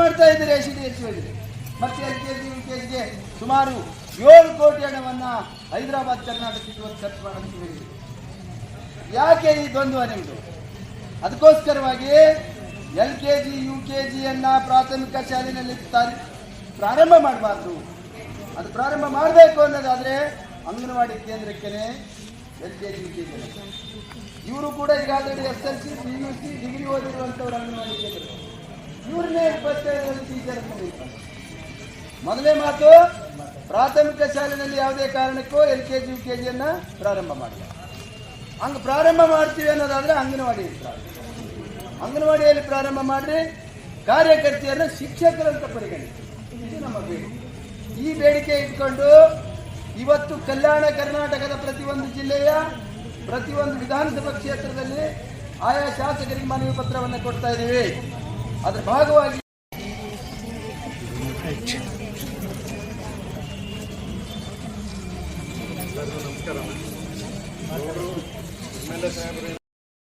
ಮಾಡ್ತಾ ಇದ್ದಾರೆ S D H ಮತ್ತೆ L K G, U K ಜಿಗೆ ಸುಮಾರು ಏಳು ಕೋಟಿ ಹಣವನ್ನ ಹೈದರಾಬಾದ್ ಕರ್ನಾಟಕಕ್ಕೆ ಇವತ್ತು ಖರ್ಚು ಮಾಡೋದಕ್ಕೆ ಹೇಳಿದೆ ಯಾಕೆ ಈ ದ್ವಂದ್ವ ನಿಮ್ದು? ಅದಕ್ಕೋಸ್ಕರವಾಗಿ L K G, U K ಜಿಯನ್ನ ಪ್ರಾಥಮಿಕ ಶಾಲೆಯಲ್ಲಿ ಪ್ರಾರಂಭ ಮಾಡಬಾರ್ದು. ಅದು ಪ್ರಾರಂಭ ಮಾಡಬೇಕು ಅನ್ನೋದಾದ್ರೆ ಅಂಗನವಾಡಿ ಕೇಂದ್ರಕ್ಕೆ L K G, U K G. ಇವರು ಕೂಡ ಈಗಾಗಲೇ S L C, P U C, degree ಓದಿರುವಂಥವ್ರು anganwadi ಕೇಂದ್ರ ಮೊದಲೇ ಮಾತು, ಪ್ರಾಥಮಿಕ ಶಾಲೆಯಲ್ಲಿ ಯಾವುದೇ ಕಾರಣಕ್ಕೂ L K G U K ಜಿಯನ್ನ ಪ್ರಾರಂಭ ಮಾಡಿಲ್ಲ. ಹಂಗೆ ಪ್ರಾರಂಭ ಮಾಡ್ತೀವಿ ಅನ್ನೋದಾದ್ರೆ ಅಂಗನವಾಡಿ ಅಂಗನವಾಡಿಯಲ್ಲಿ ಪ್ರಾರಂಭ ಮಾಡ್ರಿ ಕಾರ್ಯಕರ್ತೆಯನ್ನು ಶಿಕ್ಷಕರಂತ ಪರಿಗಣಿಸಿ. ಇದು ನಮ್ಮ ಬೇಡಿಕೆ. ಈ ಬೇಡಿಕೆ ಇಟ್ಕೊಂಡು ಇವತ್ತು ಕಲ್ಯಾಣ ಕರ್ನಾಟಕದ ಪ್ರತಿಯೊಂದು ಜಿಲ್ಲೆಯ ಪ್ರತಿಯೊಂದು ವಿಧಾನಸಭಾ ಕ್ಷೇತ್ರದಲ್ಲಿ ಆಯಾ ಶಾಸಕರಿಗೆ ಮನವಿ ಪತ್ರವನ್ನು ಕೊಡ್ತಾ ಇದ್ದೀವಿ. ಅದರ ಭಾಗವಾಗಿ Perdón, no.